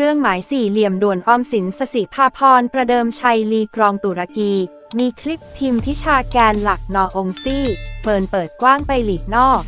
รื่องหมายสี่เหลี่ยมด่วนออมสินสสิภาพรประเดิมชัยลีกรองตุรกี มีคลิปพิมพ์พิชาแกนหลักนอองซี่ เฟิร์นเปิดกว้างไปหลีกนอก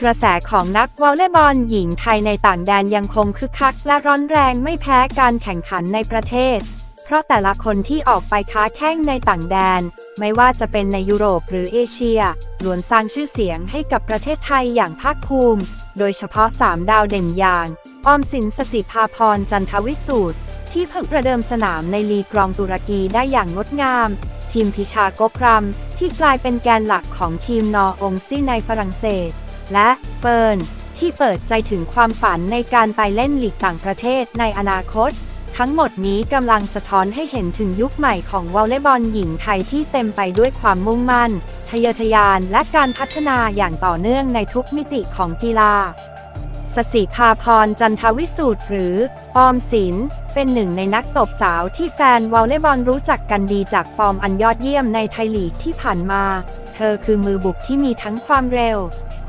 กระแสของนักวอลเลย์บอลหญิงไทยในต่างแดนยังคงคึกคักและร้อนแรงไม่แพ้การแข่งขันในประเทศ เพราะแต่ละคนที่ออกไปค้าแข้งในต่างแดน ไม่ว่าจะเป็นในยุโรปหรือเอเชียล้วนสร้างชื่อเสียงให้กับประเทศไทยอย่างภาคภูมิ โดยเฉพาะ 3 ดาวเด่นอย่าง ออมสินสสิภาพรจันทวิสูตร ที่เพิ่งประเดิมสนามในลีกรองตุรกีได้อย่างงดงาม ทีมพิชาโกพรัม ที่กลายเป็นแกนหลักของทีมนอองซี่ในฝรั่งเศส และเฟิร์น ที่เปิดใจถึงความฝันในการไปเล่นลีกต่างประเทศในอนาคต ทั้งหมดนี้กำลังสะท้อนให้เห็นถึงยุคใหม่ของวอลเลย์บอลหญิงไทยที่เต็มไปด้วยความมุ่งมั่น ทะเยอทะยานและการพัฒนาอย่างต่อเนื่องในทุกมิติของกีฬา สสิภาพรจันทวิสูตรหรือ ออมสิน เป็นหนึ่งในนักตบสาวที่แฟนวอลเลย์บอลรู้จักกันดีจากฟอร์มอันยอดเยี่ยมในไทยลีกที่ผ่านมา เธอคือมือบุกที่มีทั้งความเร็ว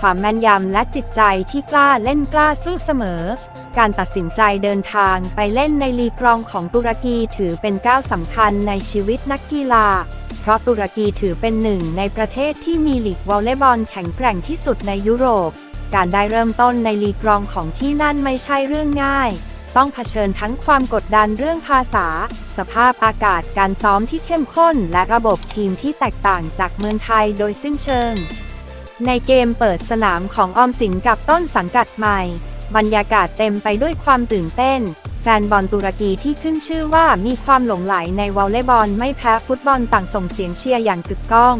ความแม่นยำและจิตใจที่กล้าเล่นกล้าสู้เสมอ การตัดสินใจเดินทางไปเล่นในลีกรองของตุรกีถือเป็นก้าวสำคัญในชีวิตนักกีฬาเพราะตุรกีถือเป็นหนึ่งในประเทศที่มีลีกวอลเลย์บอลแข็งแกร่งที่สุดในยุโรป การได้เริ่มต้นในลีกรองของที่นั่นไม่ใช่เรื่องง่าย ต้องเผชิญทั้งความกดดันเรื่องภาษา สภาพอากาศการซ้อมที่เข้มข้น และระบบทีมที่แตกต่างจากเมืองไทยโดยสิ้นเชิง ในเกมเปิดสนามของออมสินกับต้นสังกัดใหม่ บรรยากาศเต็มไปด้วยความตื่นเต้นแฟนบอลตุรกีที่ขึ้นชื่อว่ามีความหลงไหลในวอลเลย์บอลไม่แพ้ฟุตบอลต่างส่งเสียงเชียร์อย่างกึกก้อง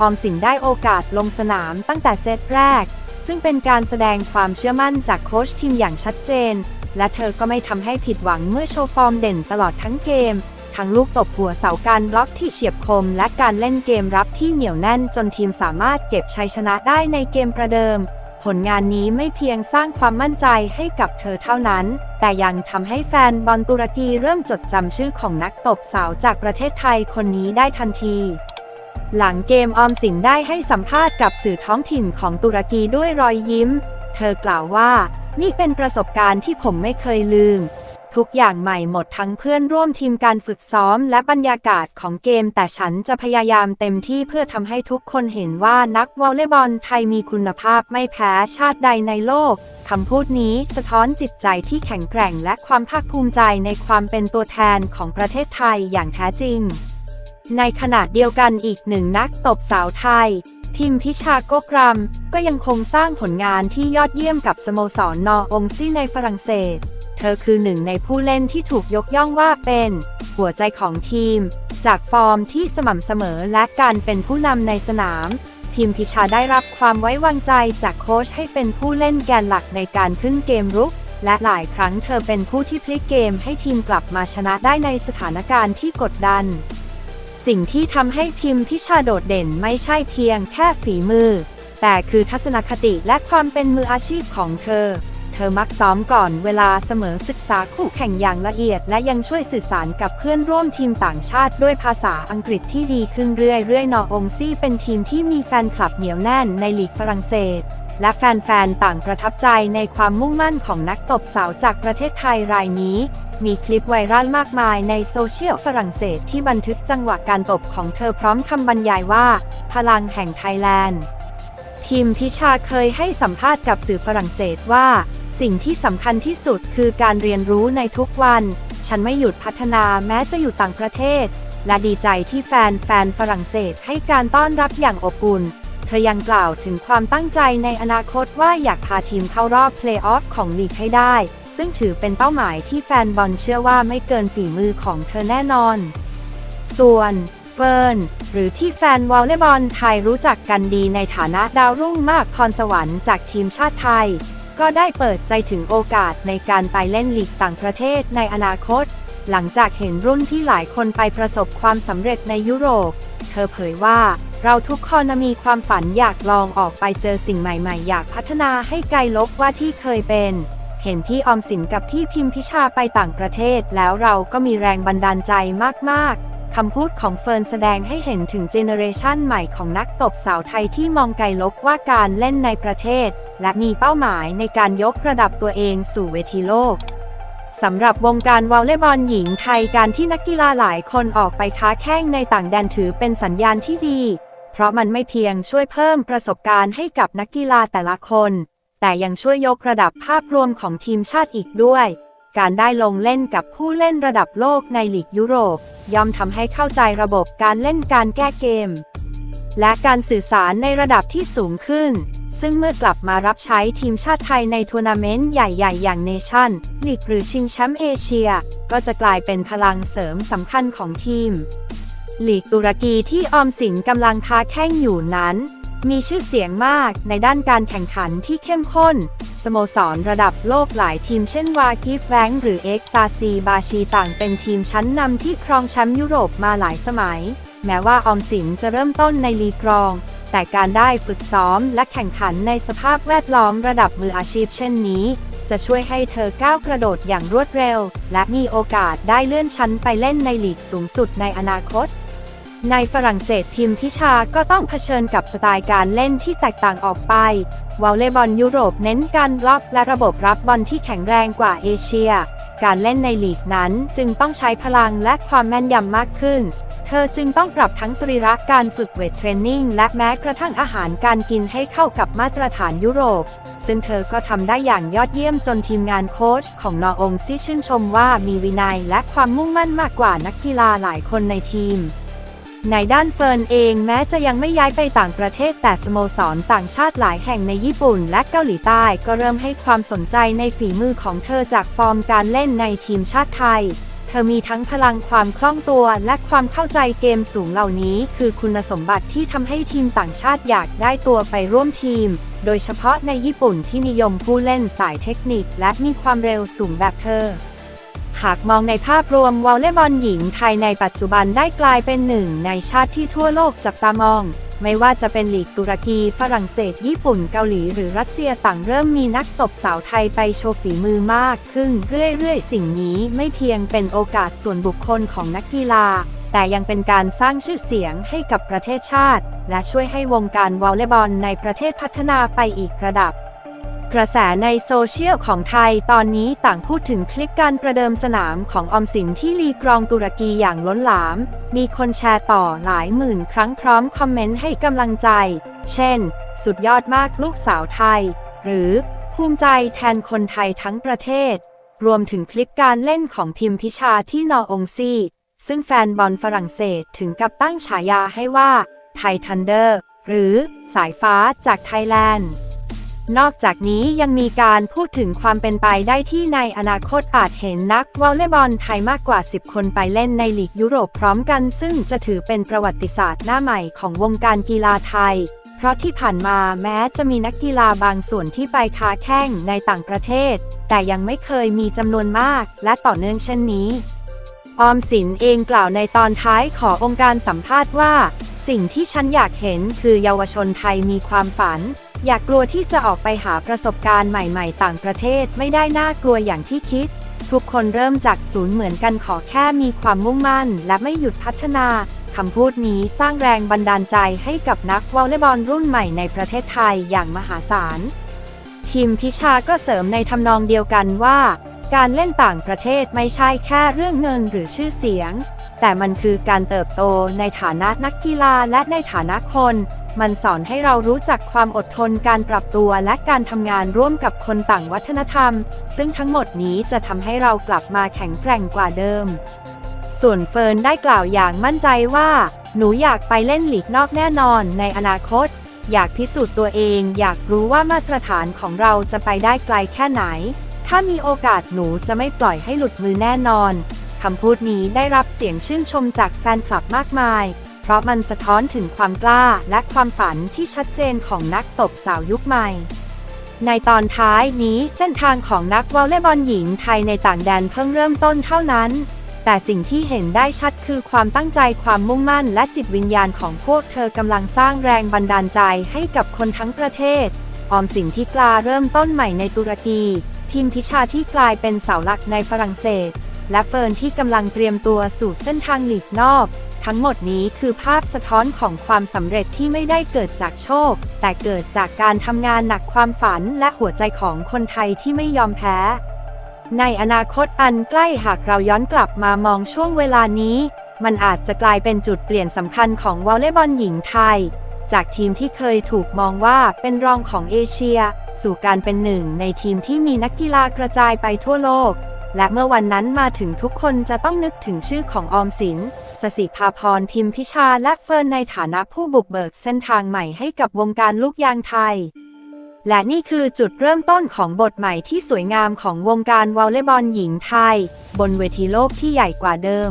ออมสินได้โอกาสลงสนามตั้งแต่เซตแรก ซึ่งเป็นการแสดงความเชื่อมั่นจากโค้ชทีมอย่างชัดเจน และเธอก็ไม่ทำให้ผิดหวังเมื่อโชว์ฟอร์มเด่นตลอดทั้งเกม ทั้งลูกตบหัวเสาการบล็อกที่เฉียบคม และการเล่นเกมรับที่เหนียวแน่นจนทีมสามารถเก็บชัยชนะได้ในเกมประเดิม ผลงานนี้ไม่เพียงสร้างความมั่นใจให้กับเธอเท่านั้น แต่ยังทำให้แฟนบอลตุรกีเริ่มจดจำชื่อของนักตบสาวจากประเทศไทยคนนี้ได้ทันที หลังเกมออมสินได้ให้สัมภาษณ์กับสื่อท้องถิ่นของตุรกีด้วยรอยยิ้ม เธอกล่าวว่า นี่เป็นประสบการณ์ที่ผมไม่เคยลืม ทุกอย่างใหม่หมดทั้งเพื่อนร่วมทีมการฝึกซ้อมและบรรยากาศของเกม แต่ฉันจะพยายามเต็มที่เพื่อทำให้ทุกคนเห็นว่านักวอลเลย์บอลไทยมีคุณภาพไม่แพ้ชาติใดในโลกคำพูดนี้สะท้อนจิตใจที่แข็งแกร่งและความภาคภูมิใจในความเป็นตัวแทนของประเทศไทยอย่างแท้จริง ในขณะเดียวกันอีกหนึ่งนักตบสาวไทยพิมพิชาโกกรัม ก็ยังคงสร้างผลงานที่ยอดเยี่ยมกับสโมสรนอองซี่ในฝรั่งเศส เธอคือหนึ่งในผู้เล่นที่ถูกยกย่องว่าเป็น หัวใจของทีม จากฟอร์มที่สม่ำเสมอและการเป็นผู้นำในสนามพิมพิชาได้รับความไว้วางใจจากโค้ชให้เป็นผู้เล่นแกนหลักในการขึ้นเกมรุกและหลายครั้งเธอเป็นผู้ที่พลิกเกมให้ทีมกลับมาชนะได้ในสถานการณ์ที่กดดัน สิ่งที่ทำให้พิมพิชาโดดเด่นไม่ใช่เพียงแค่ฝีมือ แต่คือทัศนคติและความเป็นมืออาชีพของเธอ เธอมักซ้อมก่อนเวลาเสมอศึกษาคู่แข่งอย่างละเอียด และยังช่วยสื่อสารกับเพื่อนร่วมทีมต่างชาติด้วยภาษาอังกฤษที่ดีขึ้นเรื่อยๆนอองซี่เป็นทีมที่มีแฟนคลับเหนียวแน่นในลีกฝรั่งเศส และแฟนๆ ต่างประทับใจในความมุ่งมั่นของนักตบสาวจากประเทศไทยรายนี้ มีคลิปไวรัลมากมายในโซเชียลฝรั่งเศสที่บันทึกจังหวะการตบของเธอพร้อมคำบรรยายว่า พลังแห่งไทยแลนด์ทีมพิชาเคยให้สัมภาษณ์กับสื่อฝรั่งเศสว่า สิ่งที่สำคัญที่สุดคือการเรียนรู้ในทุกวัน ฉันไม่หยุดพัฒนาแม้จะอยู่ต่างประเทศ และดีใจที่แฟนแฟนฝรั่งเศสให้การต้อนรับอย่างอบอุ่น เธอยังกล่าวถึงความตั้งใจในอนาคตว่าอยากพาทีมเข้ารอบเพลย์ออฟของลีกให้ได้ ซึ่งถือเป็นเป้าหมายที่แฟนบอลเชื่อว่าไม่เกินฝีมือของเธอแน่นอน ส่วนเฟิร์นหรือที่แฟนวอลเลย์บอลไทยรู้จักกันดีในฐานะดาวรุ่งมากพรสวรรค์จากทีมชาติไทย ก็ได้เปิดใจถึงโอกาสในการไปเล่นลีกต่างประเทศในอนาคต หลังจากเห็นรุ่นที่หลายคนไปประสบความสำเร็จในยุโรป เธอเผยว่า เราทุกคนมีความฝันอยากลองออกไปเจอสิ่งใหม่ๆ อยากพัฒนาให้ไกลลบว่าที่เคยเป็น เห็นที่ออมสินกับที่พิมพิชาไปต่างประเทศ แล้วเราก็มีแรงบันดาลใจมากๆ คำพูดของเฟิร์นแสดงให้เห็นถึงเจเนอเรชันใหม่ของนักตบสาวไทยที่มองไกลลบว่าการเล่นในประเทศ และมีเป้าหมายในการยกระดับตัวเองสู่เวทีโลกสำหรับวงการวอลเลย์บอลหญิงไทยการที่นักกีฬาหลายคนออกไปค้าแข้งในต่างแดนถือเป็นสัญญาณที่ดี เพราะมันไม่เพียงช่วยเพิ่มประสบการณ์ให้กับนักกีฬาแต่ละคน แต่ยังช่วยยกระดับภาพรวมของทีมชาติอีกด้วย การได้ลงเล่นกับผู้เล่นระดับโลกในลีกยุโรป ย่อมทำให้เข้าใจระบบการเล่นการแก้เกม และการสื่อสารในระดับที่สูงขึ้น ซึ่งเมื่อกลับมารับใช้ทีมชาติไทยในทัวร์นาเมนต์ใหญ่ ๆ อย่างเนชั่นลีกหรือชิงแชมป์เอเชีย ก็จะกลายเป็นพลังเสริมสำคัญของทีม ลีกตุรกีที่ออมสินกำลังค้าแข้งอยู่นั้น มีชื่อเสียงมากในด้านการแข่งขันที่เข้มข้น สโมสรระดับโลกหลายทีมเช่นวากิฟแวงหรือเอ็กซาซีบาชีต่างเป็นทีมชั้นนำที่ครองแชมป์ยุโรปมาหลายสมัย แม้ว่าออมสินจะเริ่มต้นในลีกรอง แต่การได้ฝึกซ้อมและแข่งขันในสภาพแวดล้อมระดับมืออาชีพเช่นนี้จะช่วยให้เธอก้าวกระโดดอย่างรวดเร็ว และมีโอกาสได้เลื่อนชั้นไปเล่นในลีกสูงสุดในอนาคต ในฝรั่งเศสพิมพิชาก็ต้องเผชิญกับสไตล์การเล่นที่แตกต่างออกไป วอลเลย์บอลยุโรปเน้นการล็อกและระบบรับบอลที่แข็งแรงกว่าเอเชีย การเล่นในลีกนั้นจึงต้องใช้พลังและความแม่นยำมากขึ้น เธอจึงต้องปรับทั้งสรีระการฝึกเวทเทรนนิ่งและแม้กระทั่งอาหารการกินให้เข้ากับมาตรฐานยุโรป ซึ่งเธอก็ทำได้อย่างยอดเยี่ยมจนทีมงานโค้ชของนอองซี่ชื่นชมว่ามีวินัยและความมุ่งมั่นมากกว่านักกีฬาหลายคนในทีม ในด้านเฟิร์นเองแม้จะยังไม่ย้ายไปต่างประเทศแต่สโมสรต่างชาติหลายแห่งในญี่ปุ่นและเกาหลีใต้ ก็เริ่มให้ความสนใจในฝีมือของเธอจากฟอร์มการเล่นในทีมชาติไทย เธอมีทั้งพลังความคล่องตัวและความเข้าใจเกมสูงเหล่านี้ คือคุณสมบัติที่ทำให้ทีมต่างชาติอยากได้ตัวไปร่วมทีม โดยเฉพาะในญี่ปุ่นที่นิยมผู้เล่นสายเทคนิคและมีความเร็วสูงแบบเธอ หากมองในภาพรวมวอลเลย์บอลหญิงไทยในปัจจุบันได้กลายเป็นหนึ่งในชาติที่ทั่วโลกจับตามอง ไม่ว่าจะเป็นลีกตุรกี ฝรั่งเศส ญี่ปุ่นเกาหลี หรือรัสเซียต่างเริ่มมีนักตบสาวไทยไปโชว์ฝีมือมากขึ้นเรื่อยๆ สิ่งนี้ไม่เพียงเป็นโอกาสส่วนบุคคลของนักกีฬา แต่ยังเป็นการสร้างชื่อเสียงให้กับประเทศชาติ และช่วยให้วงการวอลเลย์บอลในประเทศพัฒนาไปอีกระดับ กระแสในโซเชียลของไทยตอนนี้ต่างพูดถึงคลิปการประเดิมสนามของออมสินที่ลีกรองตุรกีอย่างล้นหลาม มีคนแชร์ต่อหลายหมื่นครั้งพร้อมคอมเมนต์ให้กำลังใจ เช่น สุดยอดมากลูกสาวไทย หรือภูมิใจแทนคนไทยทั้งประเทศ รวมถึงคลิปการเล่นของพิมพิชาที่นอองซีซึ่งแฟนบอลฝรั่งเศสถึงกับตั้งฉายาให้ว่าไททันเดอร์หรือสายฟ้าจากไทยแลนด์ นอกจากนี้ยังมีการพูดถึงความเป็นไปได้ที่ในอนาคตอาจเห็นนักวอลเลย์บอลไทยมากกว่า 10 คนไปเล่นในลีกยุโรปพร้อมกัน ซึ่งจะถือเป็นประวัติศาสตร์หน้าใหม่ของวงการกีฬาไทย เพราะที่ผ่านมาแม้จะมีนักกีฬาบางส่วนที่ไปค้าแข้งในต่างประเทศ แต่ยังไม่เคยมีจำนวนมากและต่อเนื่องเช่นนี้ ออมสินเองกล่าวในตอนท้ายขององค์การสัมภาษณ์ว่า สิ่งที่ฉันอยากเห็นคือเยาวชนไทยมีความฝัน อยากกลัวที่จะออกไปหาประสบการณ์ใหม่ ๆ ต่างประเทศไม่ได้น่ากลัวอย่างที่คิด ทุกคนเริ่มจากศูนย์เหมือนกันขอแค่มีความมุ่งมั่น และไม่หยุดพัฒนาคำพูดนี้สร้างแรงบันดาลใจให้กับนักวอลเลย์บอลรุ่นใหม่ในประเทศไทยอย่างมหาศาลทีมพิชาก็เสริมในทำนองเดียวกันว่า การเล่นต่างประเทศไม่ใช่แค่เรื่องเงินหรือชื่อเสียง แต่มันคือการเติบโตในฐานะนักกีฬาและในฐานะคน มันสอนให้เรารู้จักความอดทนการปรับตัวและการทำงานร่วมกับคนต่างวัฒนธรรม ซึ่งทั้งหมดนี้จะทำให้เรากลับมาแข็งแกร่งกว่าเดิม ส่วนเฟิร์นได้กล่าวอย่างมั่นใจว่า หนูอยากไปเล่นหลีกนอกแน่นอนในอนาคต อยากพิสูจน์ตัวเอง อยากรู้ว่ามาตรฐานของเราจะไปได้ไกลแค่ไหน ถ้ามีโอกาสหนูจะไม่ปล่อยให้หลุดมือแน่นอน คำพูดนี้ได้รับเสียงชื่นชมจากแฟนคลับมากมาย เพราะมันสะท้อนถึงความกล้าและความฝันที่ชัดเจนของนักตบสาวยุคใหม่ ในตอนท้ายนี้เส้นทางของนักวอลเลย์บอลหญิงไทยในต่างแดนเพิ่งเริ่มต้นเท่านั้น แต่สิ่งที่เห็นได้ชัดคือความตั้งใจความมุ่งมั่นและจิตวิญญาณของพวกเธอกำลังสร้างแรงบันดาลใจให้กับคนทั้งประเทศ ออมสินที่กลาเริ่มต้นใหม่ในตุรกี ทีมพิชาที่กลายเป็นเสาหลักในฝรั่งเศส และเฟิร์นที่กำลังเตรียมตัวสู่เส้นทางหลีกนอก ทั้งหมดนี้คือภาพสะท้อนของความสำเร็จที่ไม่ได้เกิดจากโชค แต่เกิดจากการทำงานหนักความฝันและหัวใจของคนไทยที่ไม่ยอมแพ้ในอนาคตอันใกล้หากเราย้อนกลับมามองช่วงเวลานี้ มันอาจจะกลายเป็นจุดเปลี่ยนสำคัญของวอลเลย์บอลหญิงไทย จากทีมที่เคยถูกมองว่าเป็นรองของเอเชีย สู่การเป็นหนึ่งในทีมที่มีนักกีฬากระจายไปทั่วโลก และเมื่อวันนั้นมาถึงทุกคนจะต้องนึกถึงชื่อของออมสิน สสิภาพรพิมพิชาและเฟิร์นในฐานะผู้บุกเบิกเส้นทางใหม่ให้กับวงการลูกยางไทย และนี่คือจุดเริ่มต้นของบทใหม่ที่สวยงามของวงการวอลเลย์บอลหญิงไทย บนเวทีโลกที่ใหญ่กว่าเดิม